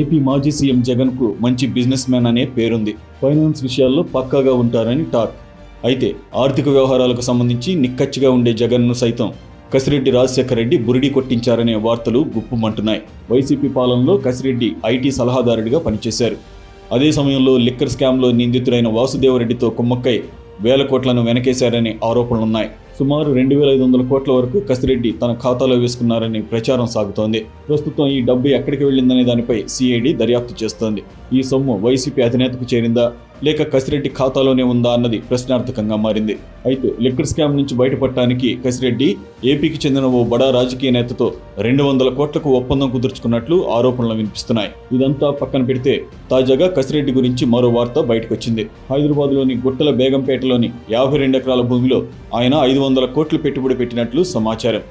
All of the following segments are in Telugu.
ఏపీ మాజీ సీఎం జగన్కు మంచి బిజినెస్ మ్యాన్ అనే పేరుంది. ఫైనాన్స్ విషయాల్లో పక్కాగా ఉంటారని టాక్. అయితే ఆర్థిక వ్యవహారాలకు సంబంధించి నిక్కచ్చిగా ఉండే జగన్ను సైతం కసిరెడ్డి రాజశేఖర రెడ్డి బురిడి కొట్టించారనే వార్తలు గుప్పుమంటున్నాయి. వైసీపీ పాలనలో కసిరెడ్డి ఐటీ సలహాదారుడిగా పనిచేశారు. అదే సమయంలో లిక్కర్ స్కామ్లో నిందితుడైన వాసుదేవరెడ్డితో కుమ్మక్కై వేల కోట్లను వెనకేశారనే ఆరోపణలున్నాయి. సుమారు రెండు వేల ఐదు వందల కోట్ల వరకు కసిరెడ్డి తన ఖాతాలో వేసుకున్నారని ప్రచారం సాగుతోంది. ప్రస్తుతం ఈ డబ్బు ఎక్కడికి వెళ్ళిందనే దానిపై సిఐడి దర్యాప్తు చేస్తోంది. ఈ సొమ్ము వైసీపీ అధినేతకు చేరిందా? లేక కసిరెడ్డి ఖాతాలోనే ఉందా అన్నది ప్రశ్నార్థకంగా మారింది. అయితే లిక్కర్ స్కామ్ నుంచి బయటపడటానికి కసిరెడ్డి ఏపీకి చెందిన ఓ బడా రాజకీయ నేతతో రెండు వందల కోట్లకు ఒప్పందం కుదుర్చుకున్నట్లు ఆరోపణలు వినిపిస్తున్నాయి. ఇదంతా పక్కన పెడితే తాజాగా కసిరెడ్డి గురించి మరో వార్త బయటకొచ్చింది. హైదరాబాద్లోని గుట్టల బేగంపేటలోని యాభై రెండు ఎకరాల భూమిలో ఆయన ఐదు వందల కోట్లు పెట్టుబడి పెట్టినట్లు సమాచారం.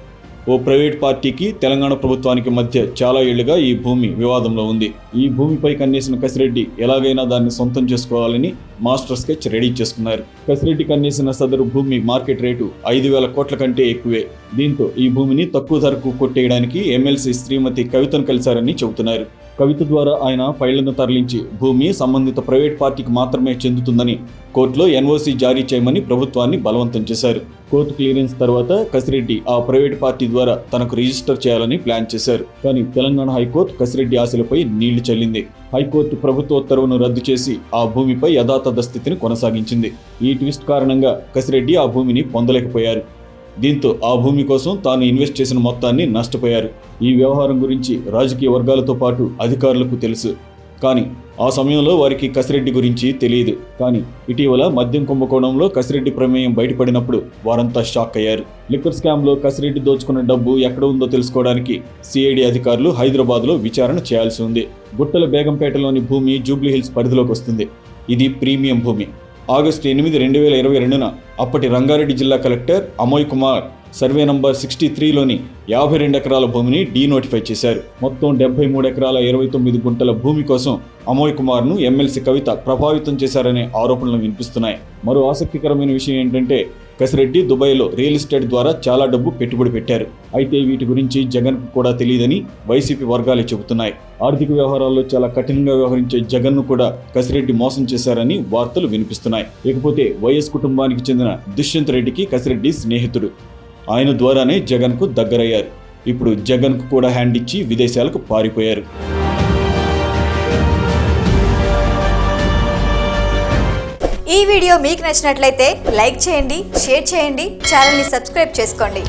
ఓ ప్రైవేట్ పార్టీకి తెలంగాణ ప్రభుత్వానికి మధ్య చాలా ఏళ్ళుగా ఈ భూమి వివాదంలో ఉంది. ఈ భూమిపై కన్నేసిన కసిరెడ్డి ఎలాగైనా దాన్ని సొంతం చేసుకోవాలని మాస్టర్ స్కెచ్ రెడీ చేసుకున్నారు. కసిరెడ్డి కన్నేసిన సదరు భూమి మార్కెట్ రేటు ఐదు వేల కోట్ల కంటే ఎక్కువే. దీంతో ఈ భూమిని తక్కువ ధరకు కొట్టేయడానికి ఎమ్మెల్సీ శ్రీమతి కవితను కలిశారని చెబుతున్నారు. కవిత ద్వారా ఆయన ఫైళ్ళను తరలించి భూమి సంబంధిత ప్రైవేట్ పార్టీకి మాత్రమే చెందుతుందని కోర్టులో ఎన్ఓసీ జారీ చేయమని ప్రభుత్వాన్ని బలవంతం చేశారు. కోర్టు క్లియరెన్స్ తర్వాత కసిరెడ్డి ఆ ప్రైవేట్ పార్టీ ద్వారా తనకు రిజిస్టర్ చేయాలని ప్లాన్ చేశారు. కానీ తెలంగాణ హైకోర్టు కసిరెడ్డి ఆశలపై నీళ్ళు చల్లింది. హైకోర్టు ప్రభుత్వ ఉత్తర్వును రద్దు చేసి ఆ భూమిపై యథాతథ స్థితిని కొనసాగించింది. ఈ ట్విస్ట్ కారణంగా కసిరెడ్డి ఆ భూమిని పొందలేకపోయారు. దీంతో ఆ భూమి కోసం తాను ఇన్వెస్ట్ చేసిన మొత్తాన్ని నష్టపోయారు. ఈ వ్యవహారం గురించి రాజకీయ వర్గాలతో పాటు అధికారులకు తెలుసు. కానీ ఆ సమయంలో వారికి కసిరెడ్డి గురించి తెలియదు. కానీ ఇటీవల మద్యం కుంభకోణంలో కసిరెడ్డి ప్రమేయం బయటపడినప్పుడు వారంతా షాక్ అయ్యారు. లిక్కర్ స్కామ్లో కసిరెడ్డి దోచుకున్న డబ్బు ఎక్కడ ఉందో తెలుసుకోవడానికి సిఐడి అధికారులు హైదరాబాద్లో విచారణ చేయాల్సి ఉంది. గుట్టల బేగంపేటలోని భూమి జూబ్లీహిల్స్ పరిధిలోకి వస్తుంది. ఇది ప్రీమియం భూమి. ఆగస్టు ఎనిమిది రెండు వేల ఇరవై రెండున అప్పటి రంగారెడ్డి జిల్లా collector Amoy Kumar survey number sixty త్రీలోని యాభై రెండు ఎకరాల భూమిని డీనోటిఫై చేశారు. మొత్తం డెబ్బై మూడు ఎకరాల ఇరవై తొమ్మిది గుంటల భూమి కోసం అమోయ్ కుమార్ను ఎమ్మెల్సీ కవిత ప్రభావితం చేశారనే ఆరోపణలు వినిపిస్తున్నాయి. మరో ఆసక్తికరమైన విషయం ఏంటంటే కసిరెడ్డి దుబాయ్లో రియల్ ఎస్టేట్ ద్వారా చాలా డబ్బు పెట్టుబడి పెట్టారు. అయితే వీటి గురించి జగన్ కూడా తెలియదని వైసీపీ వర్గాలే చెబుతున్నాయి. ఆర్థిక వ్యవహారాల్లో చాలా కఠినంగా వ్యవహరించే జగన్ను కూడా కసిరెడ్డి మోసం చేశారని వార్తలు వినిపిస్తున్నాయి. ఇకపోతే వైఎస్ కుటుంబానికి చెందిన దుష్యంత్ రెడ్డికి కసిరెడ్డి స్నేహితుడు. ఆయన ద్వారానే జగన్కు దగ్గరయ్యారు. ఇప్పుడు జగన్కు కూడా హ్యాండ్ ఇచ్చి విదేశాలకు పారిపోయారు. ఈ వీడియో మీకు నచ్చినట్లయితే లైక్ చేయండి షేర్ చేయండి ఛానల్ని సబ్స్క్రైబ్ చేసుకోండి.